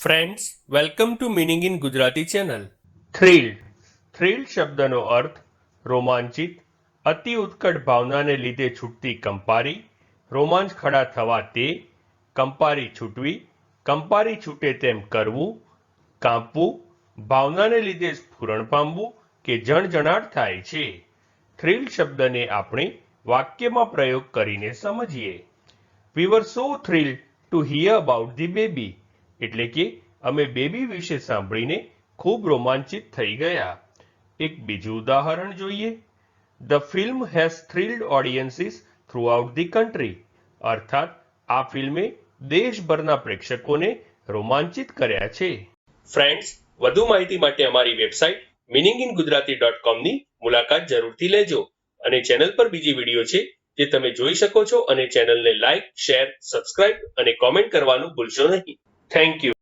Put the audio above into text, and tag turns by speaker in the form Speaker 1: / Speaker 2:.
Speaker 1: Friends welcome to meaning in Gujarati channel thrilled thrilled શબ્દનો અર્થ રોમાંચિત, અતિ ઉત્કટ ભાવનાને લીધે છૂટતી કંપારી, રોમાંચ ખડા થવા તે, કંપારી છૂટવી, કંપારી છૂટે તેમ કરવું, કાંપવું, ભાવનાને લીધે સ્ફુરણ પામવું કે જણજણાટ થાય છે. થ્રિલ શબ્દને આપણે વાક્યમાં પ્રયોગ કરીને સમજીએ. We were so thrill to hear about the baby એટલે કે અમે બેબી વિશે સાંભળીને ખૂબ રોમાંચિત થઈ ગયા. એક બીજું ઉદાહરણ જોઈએ. The film has thrilled audiences throughout the country અર્થાત, આ ફિલ્મે દેશભરના પ્રેક્ષકોને રોમાંચિત કર્યા છે. ફ્રેન્ડ્સ વધુ માહિતી માટે અમારી website meaning in Gujarati dot કોમની મુલાકાત જરૂરથી લેજો અને ચેનલ પર બીજી વીડિયો છે જે તમે જોઈ શકો છો અને ચેનલને લાઇક શેર સબસ્ક્રાઇબ અને કોમેન્ટ કરવાનું ભૂલશો નહીં. thank you.